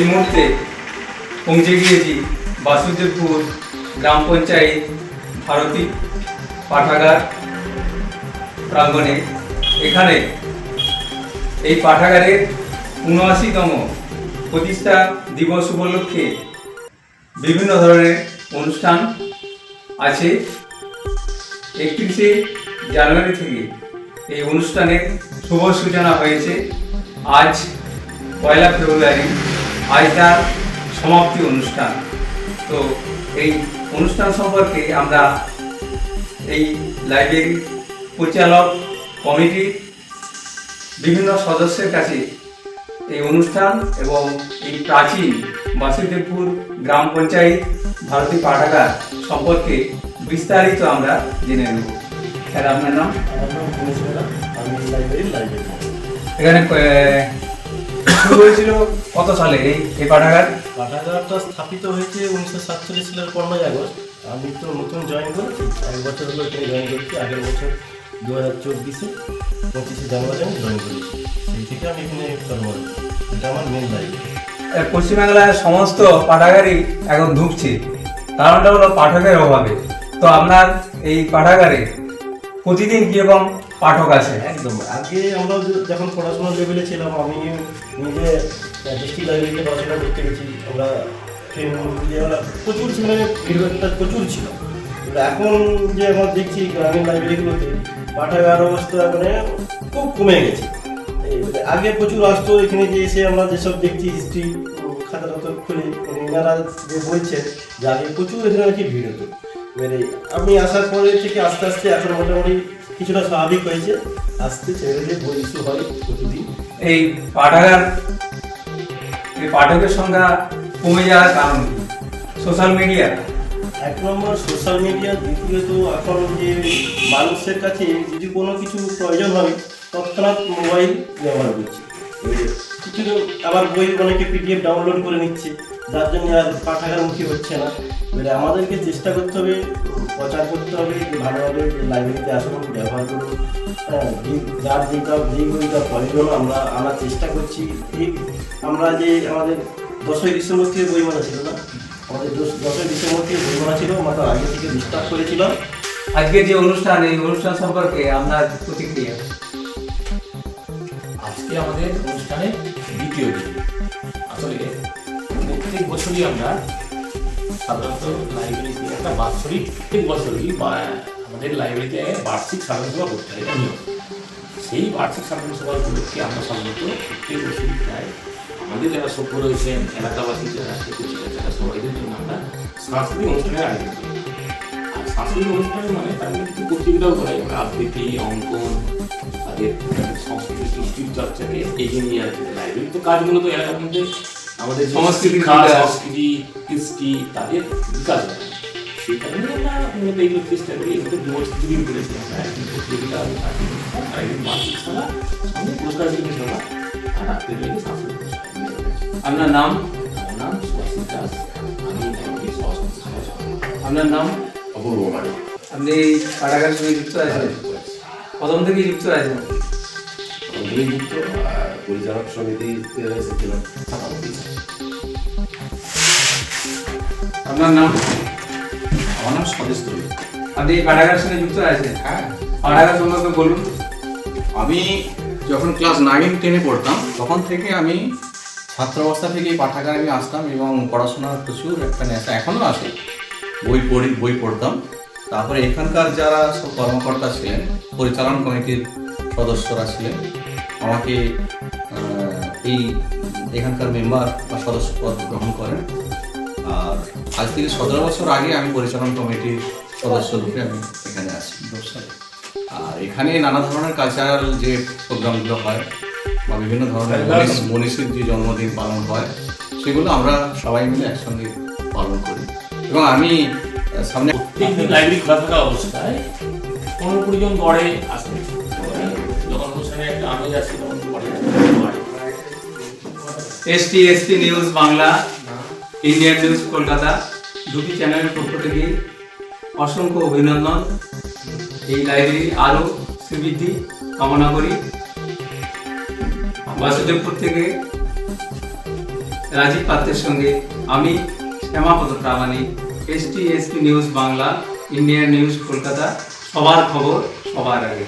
এই মুহূর্তে পৌঁছে গিয়েছি বাসুদেবপুর গ্রাম পঞ্চায়েত ভারতী পাঠাগার প্রাঙ্গণে। এখানে এই পাঠাগারের উনআশিতম প্রতিষ্ঠা দিবস উপলক্ষে বিভিন্ন ধরনের অনুষ্ঠান আছে। একত্রিশে জানুয়ারি থেকে এই অনুষ্ঠানের শুভ সূচনা হয়েছে। আজ পয়লা ফেব্রুয়ারি আজ তার সমাপ্তি অনুষ্ঠান। তো এই অনুষ্ঠান সম্পর্কে আমরা এই লাইব্রেরির পরিচালক কমিটির বিভিন্ন সদস্যের কাছে এই অনুষ্ঠান এবং এই প্রাচীন বাসুদেবপুর গ্রাম পঞ্চায়েত ভারতী পাঠাগার সম্পর্কে বিস্তারিত আমরা জেনে নেব। স্যার আপনার নাম? লাইব্রেরি। এখানে শুরু হয়েছিল কত সালে এই এই পাঠাগার? পাঠাগারটা স্থাপিত হয়েছে উনিশশো সাতচল্লিশ সালের পনেরোই আগস্ট। আমি তো নতুন জয়েন করেছি। এক বছর হলো এখানে জয়েন করেছি আগের বছর দু হাজার চব্বিশে পঁচিশে জানুয়ারি আমি জয়েন করেছি। সেই থেকে আমি এখানে কর্মরত এটা আমার মেন লাইব্রেরি এ, পশ্চিমবাংলার সমস্ত পাঠাগারই এখন ধুঁকছে কারণটা হলো পাঠকের অভাবে। তো আপনার এই পাঠাগারে প্রতিদিন কীরকম পাঠক আছে। একদম। আগে আমরা যখন পড়াশোনার লেভেলে ছিলাম, আমি নিজে ডিস্ট্রিক্ট লাইব্রেরিতে পড়াশোনা করতে গেছি। আমরা প্রচুর ছেলে ভিড়টা প্রচুর ছিল। এখন যে আমরা দেখছি গ্রামীণ লাইব্রেরিগুলোতে পাঠাগার অবস্থা মানে খুব কমে গেছে। মানে আগে প্রচুর আসতো, এখানে যে এসে আমরা যেসব দেখছি হিস্ট্রি খাতা খুলে মানে এনারা যে বলছে যে আগে প্রচুর এখানে নাকি ভিড় হতো। এবারে আমি আসার পরে থেকে আস্তে আস্তে এখন মোটামুটি কিছুটা স্বাভাবিক হয়েছে। আস্তে ছেড়ে দিয়ে বই ইস্যু হয় প্রতিদিন। এই পাঠাগার এই পাঠকের সংখ্যা কমে যাওয়ার কারণ কি? সোশ্যাল মিডিয়া এক নম্বর সোশ্যাল মিডিয়া দ্বিতীয়ত এখন যে মানুষের কাছে যদি কোনো কিছু প্রয়োজন হয় তৎক্ষণাৎ মোবাইল ব্যবহার করছে। কিছু আবার বই অনেকে পিডিএফ ডাউনলোড করে নিচ্ছে। যার জন্য আর পাঠাগারমুখী হচ্ছে না। এবারে আমাদেরকে চেষ্টা করতে হবে প্রচার করতে হবে যে ভালোভাবে যে লাইব্রেরিতে আসুন ব্যবহার করুন। হ্যাঁ যে- যার যেটা যেই বইটা প্রয়োজন আমরা আনার চেষ্টা করছি। ঠিক আমরা যে আমাদের দশই ডিসেম্বর থেকে বই মানা ছিল না আমাদের দশ- দশই ডিসেম্বর থেকে বই মানা ছিল আমরা আগে থেকে ডিস্টার্ব করেছিলাম। আজকে যে অনুষ্ঠান এই অনুষ্ঠান সম্পর্কে আপনার প্রতিক্রিয়া? আজকে আমাদের অনুষ্ঠানে দ্বিতীয় দিন। আসলে প্রত্যেক বছরই আমরা সাধারণত লাইব্রেরিতে একটা বাৎসরিক প্রত্যেক বছরই বা আমাদের লাইব্রেরিতে বার্ষিক সাধারণ সভা করতে হয়, এটা নিয়ম। সেই বার্ষিক সাধারণ সভা উপলক্ষে আমরা সাধারণত প্রত্যেক বছরই প্রায় আমাদের যারা সভ্য রয়েছেন, এলাকাবাসী যারা যারা সবাইদের জন্য আমরা সাংস্কৃতিক অনুষ্ঠানের আয়োজন করি। আর সাংস্কৃতিক অনুষ্ঠান মানে মধ্যে কিছু প্রতিযোগিতাও করাই আমরা আবৃত্তি, অঙ্কন, তাদের সংস্কৃতি, সৃষ্টির চর্চাকে এগিয়ে নিয়ে আসছে লাইব্রেরি তো কাজগুলো তো এলাকার মধ্যে আমাদের বিকাশ। সংস্কৃতি কৃষ্টি তাদের বিকাশ হয়। সেই কারণে আমরা মূলত এইগুলো চেষ্টা করি এগুলো দুদিন আমরা একদিন প্রতিযোগিতা আর একদিন মাসিক সঙ্গে পুরস্কার সভা আর রাত্রে আপনার নাম? আমার নাম সুভাষিস দাস আমি। আপনার নাম? অপূর্ব বাড়ি আপনি সঙ্গে যুক্ত আছেন? প্রথম থেকে যুক্ত আছেন? অন্তর্ভুক্ত আর পরিচালক সমিতিতে সভাপতি আপনার নাম আমার নাম স্বদেশ দলুই। আপনি পাঠাগারের সঙ্গে যুক্ত আছেন? হ্যাঁ। পাঠাগার সম্পর্কে বলুন। আমি যখন ক্লাস নাইন টেনে পড়তাম তখন থেকে আমি ছাত্র অবস্থা থেকেই পাঠাগারে আমি আসতাম এবং পড়াশোনার প্রচুর একটা নেশা এখনও আছে। বই পড়ি বই পড়তাম। তারপরে এখানকার যারা সব কর্মকর্তা ছিলেন পরিচালন কমিটির সদস্যরা ছিলেন আমাকে এই এখানকার মেম্বার বা সদস্য পদ গ্রহণ করেন। আর আজ থেকে সতেরো বছর আগে আমি পরিচালন কমিটির সদস্য রূপে আমি এখানে আসি। আর এখানে নানা ধরনের কালচারাল যে প্রোগ্রামগুলো হয় বা বিভিন্ন ধরনের মনীষ- মনীষীর যে জন্মদিন পালন হয় সেগুলো আমরা সবাই মিলে একসঙ্গে পালন করি। এবং আমি সামনে লাইব্রেরি খোলা থাকা অবস্থায় পনেরো কুড়ি জন গড়ে আসে যখন ST SP News Bangla, Indian News Kolkata, দুটি চ্যানেলের পক্ষ থেকে অসংখ্য অভিনন্দন। এই লাইব্রেরি আরও শ্রীবৃদ্ধি কামনা করি। বাসুদেবপুর থেকে রাজীব পাত্রের সঙ্গে আমি Shyamapada Pramanik S T S P News Bangla, Indian News Kolkata, সবার খবর সবার আগে।